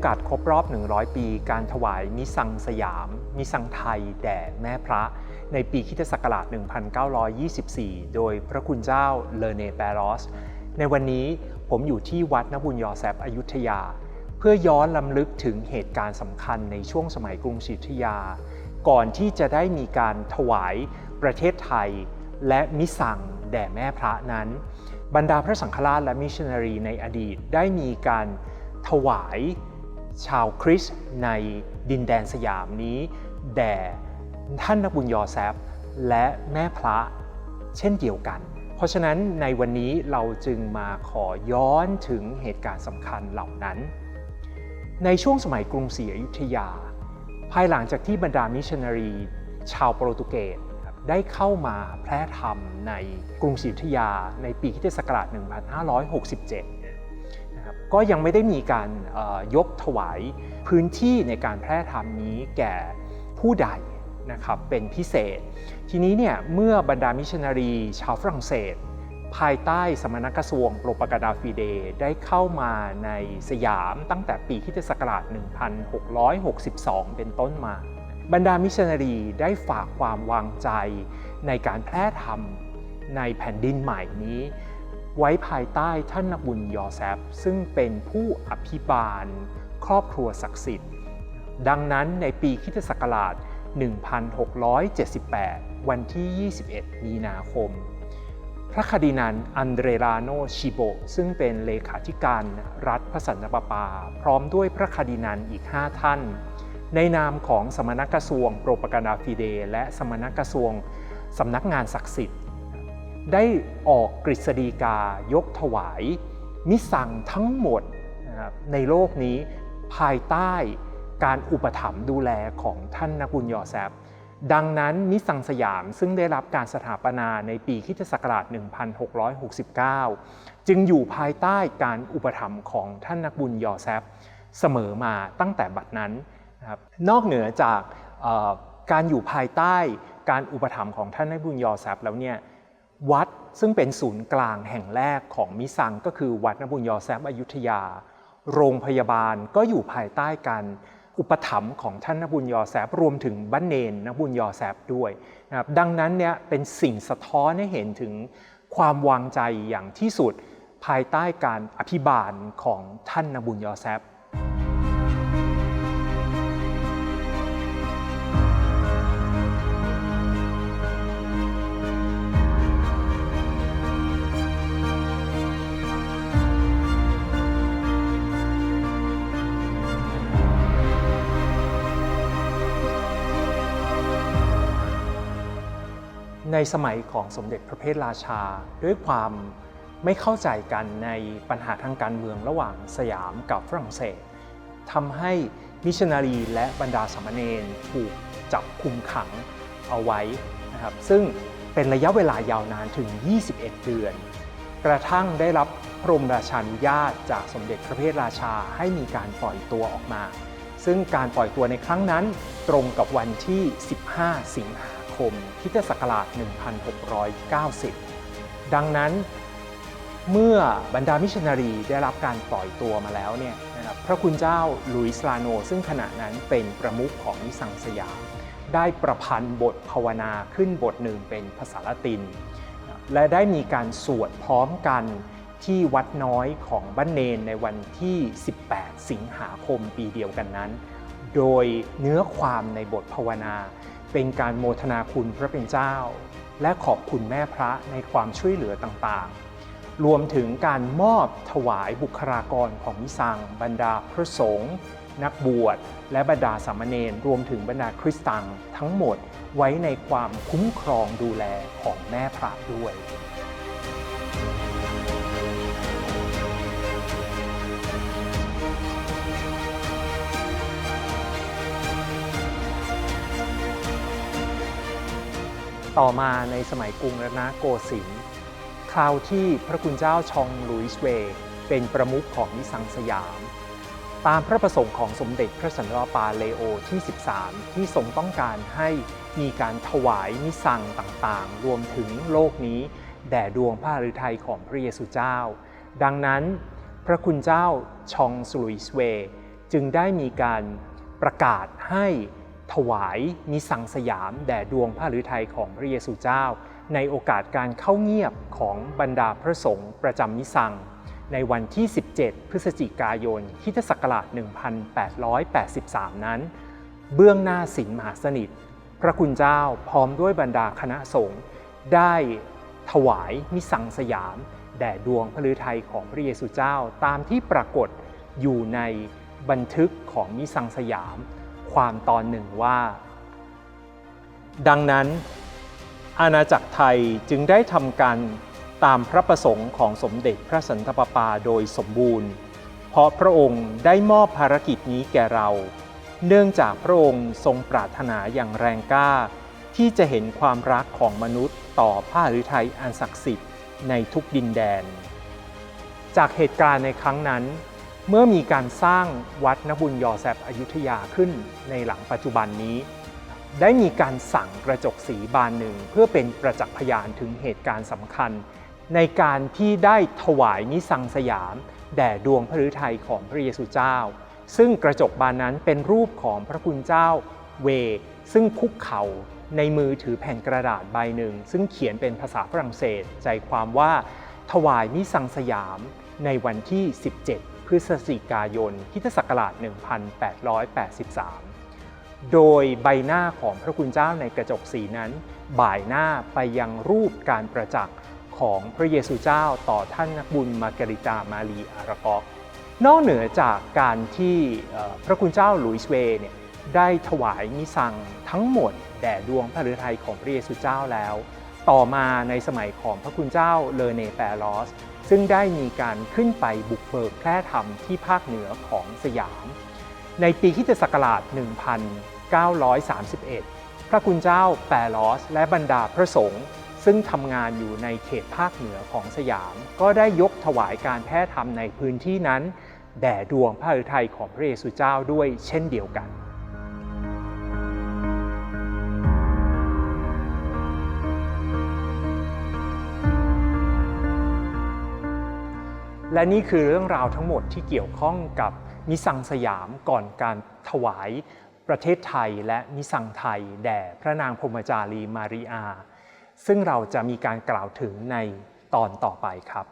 โอกาสครบรอบ 100 ปี การถวายมิสังสยาม มิสังไทย แด่แม่พระ ในปีคริสตศักราช 1924 โดยพระคุณเจ้าเลเนแปรอส ในวันนี้ผมอยู่ที่วัดนบุญยอแซบอยุธยา เพื่อย้อนลำลึกถึงเหตุการณ์สำคัญในช่วงสมัยกรุงศรีอยุธยา ก่อนที่จะได้มีการถวายประเทศไทย และมิสังแด่แม่พระนั้น บรรดาพระสังฆราชและมิชชันนารีในอดีตได้มีการถวาย ชาวคริสต์ในดินแดนสยามนี้ แด่ท่านนักบุญยอแซฟและแม่พระเช่นเดียวกัน เพราะฉะนั้นในวันนี้เราจึงมาขอย้อนถึงเหตุการณ์สำคัญเหล่านั้น ในช่วงสมัยกรุงศรีอยุธยา ภายหลังจากที่บรรดามิชชันนารี ชาวโปรตุเกสได้เข้ามาแพร่ธรรมในกรุงศรีอยุธยาในปีคศ1567 นะครับก็ยังไม่ได้มีการยกถวายพื้นที่ในการแพร่ธรรมนี้แก่ผู้ใดนะครับเป็นพิเศษ ทีนี้เนี่ยเมื่อบรรดามิชชันนารีชาวฝรั่งเศส ภายใต้สมณกระทรวงโปรปกาดาฟิเดได้เข้ามาในสยามตั้งแต่ปีคิศักราช 1662 เป็นต้นมา บรรดามิชชันนารีได้ฝากความวางใจในการแพร่ธรรมในแผ่นดินใหม่นี้ ไว้ภายใต้ท่านนบุญยอแซฟซึ่งเป็นผู้อภิบาล ครอบครัวศักดิ์สิทธิ์ ดังนั้นในปีคิตศักราช 1678 วันที่ 21 มีนาคม พระคดีนันอันเดรลาโนชิโบ ซึ่งเป็นเลขาธิการรัฐพระสันตะปาปา พร้อมด้วยพระคดีนันอีก 5 ท่าน ในนามของสมณกระทรวงโปรปกาดาฟิเด และสมณกระทรวงสำนักงานศักดิ์สิทธิ์ ได้ออกกฤษฎีกายกถวาย มิสังทั้งหมดในโลกนี้ภายใต้การอุปถัมภ์ดูแลของท่านนักบุญยอแซฟดังนั้นมิสังสยามซึ่งได้รับการสถาปนาในปีคริสตศักราช 1669 จึงอยู่ภายใต้การอุปถัมภ์ของท่านนักบุญยอแซฟเสมอมาตั้งแต่บัดนั้นนะครับนอกเหนือจากการอยู่ภายใต้การอุปถัมภ์ของท่านนักบุญยอแซฟแล้วเนี่ย วัดซึ่งเป็นศูนย์กลางแห่งแรกของมิสังก็คือวัดนบุญยอแซฟอยุธยา โรงพยาบาลก็อยู่ภายใต้การอุปถัมภ์ของท่านนบุญยอแซฟรวมถึงบ้านเนนนบุญยอแซฟด้วยนะครับดังนั้นเนี่ยเป็นสิ่งสะท้อนให้เห็นถึงความวางใจอย่างที่สุดภายใต้การอภิบาลของท่านนบุญยอแซฟ ในสมัยของสมเด็จพระเพทราชา ด้วยความไม่เข้าใจกันในปัญหาทางการเมืองระหว่างสยามกับฝรั่งเศสทำให้มิชนารีและบรรดาสามเณรถูกจับคุมขังเอาไว้นะครับซึ่งเป็นระยะเวลายาวนานถึง 21 เดือน กระทั่งได้รับพระบรมราชานุญาตจากสมเด็จพระเพทราชาให้มีการปล่อยตัวออกมา ซึ่งการปล่อยตัวในครั้งนั้นตรงกับวันที่ 15 สิงหา มคริสตศักราช 1690 ดังนั้นเมื่อบรรดามิชชันนารีได้รับการปล่อยตัวมาแล้วเนี่ยนะครับพระคุณเจ้าลุยส์ลาโน ซึ่งขณะนั้นเป็นประมุขของนิสังสยาม ได้ประพันธ์บทภาวนาขึ้นบทหนึ่งเป็นภาษาละติน และได้มีการสวดพร้อมกันที่วัดน้อยของบ้านเนนในวันที่ 18 สิงหาคมปีเดียวกันนั้น โดยเนื้อความในบทภาวนา เป็นการโมทนาคุณพระเป็นเจ้า และขอบคุณแม่พระในความช่วยเหลือต่างๆ รวมถึงการมอบถวายบุคลากรของมิสังบรรดาพระสงฆ์นักบวชและบรรดาสามเณรรวมถึงบรรดาคริสตังทั้งหมดไว้ในความคุ้มครองดูแลของแม่พระด้วย ต่อมาในสมัยกรุงรัตนโกสินทร์คราวที่พระคุณเจ้าชองลุยส์เวย์เป็นประมุขของนิสังสยาม ตามพระประสงค์ของสมเด็จพระสันตะปาเลโอที่ 13 ที่ทรงต้องการให้มีการถวายนิสังต่างๆ รวมถึงโลกนี้แด่ดวงพระฤทัยของพระเยซูเจ้า ดังนั้น พระคุณเจ้าชองสุลุยส์เว จึงได้มีการประกาศให้ ถวายมิสังสยามแด่ดวงพระฤทัยของพระเยซูเจ้า ในโอกาสการเข้าเงียบของบรรดาพระสงฆ์ประจำมิสัง ในวันที่ 17 พฤศจิกายนคิศักราช 1883 นั้น เบื้องหน้าสินมหาสนิท พระคุณเจ้าพร้อมด้วยบรรดาคณะสงฆ์ได้ถวายมิสังสยาม แด่ดวงพระฤทัยของพระเยซูเจ้าตามที่ปรากฏอยู่ในบันทึกของมิสังสยาม ความตอนหนึ่งว่า ดังนั้น อาณาจักรไทยจึงได้ทำการตามพระประสงค์ของสมเด็จพระสันตะปาปาโดยสมบูรณ์ เพราะพระองค์ได้มอบภารกิจนี้แก่เรา เนื่องจากพระองค์ทรงปรารถนาอย่างแรงกล้า ที่จะเห็นความรักของมนุษย์ต่อพระฤทัยอันศักดิ์สิทธิ์ในทุกดินแดน จากเหตุการณ์ในครั้งนั้น เมื่อมีการสร้างวัดนบุญยอแซบอยุธยาขึ้นในหลังปัจจุบันนี้ ได้มีการสั่งกระจกสีบานหนึ่ง เพื่อเป็นประจักษ์พยานถึงเหตุการณ์สำคัญ ในการที่ได้ถวายนิสังสยาม แด่ดวงพระฤทัยของพระเยซูเจ้า ซึ่งกระจกบานนั้นเป็นรูปของพระคุณเจ้าเว ซึ่งคุกเข่าในมือถือแผ่นกระดาษใบหนึ่ง ซึ่งเขียนเป็นภาษาฝรั่งเศส ใจความว่าถวายนิสังสยามในวันที่ 17 พฤศจิกายนคริสตศักราช 1883 โดยใบหน้าของพระคุณเจ้าในกระจกสีนั้น บ่ายหน้าไปยังรูปการประจักษ์ของพระเยซูเจ้าต่อท่านนักบุญมาการิตามารีอารากอกนอกเหนือจากการที่พระคุณเจ้าหลุยส์เวย์เนี่ยได้ถวายมิสังทั้งหมดแด่ดวงพระฤทัยของพระเยซูเจ้าแล้ว ต่อมาในสมัยของพระคุณเจ้าเลเนแปรลอส ซึ่งได้มีการขึ้นไปบุกเบิกแพร่ธรรมที่ภาคเหนือของสยาม ในปีคิศักราช 1931 พระคุณเจ้าแปรลอส และบรรดาพระสงฆ์ซึ่งทำงานอยู่ในเขตภาคเหนือของสยาม ก็ได้ยกถวายการแพร่ธรรมในพื้นที่นั้น แด่ดวงพระฤทัยของพระเยซูเจ้าด้วยเช่นเดียวกัน และนี่คือเรื่องราวทั้งหมดที่เกี่ยวข้องกับมิสังสยามก่อนการถวายประเทศไทยและมิสังไทยแด่พระนางพรหมจารีมาริอา ซึ่งเราจะมีการกล่าวถึงในตอนต่อไปครับ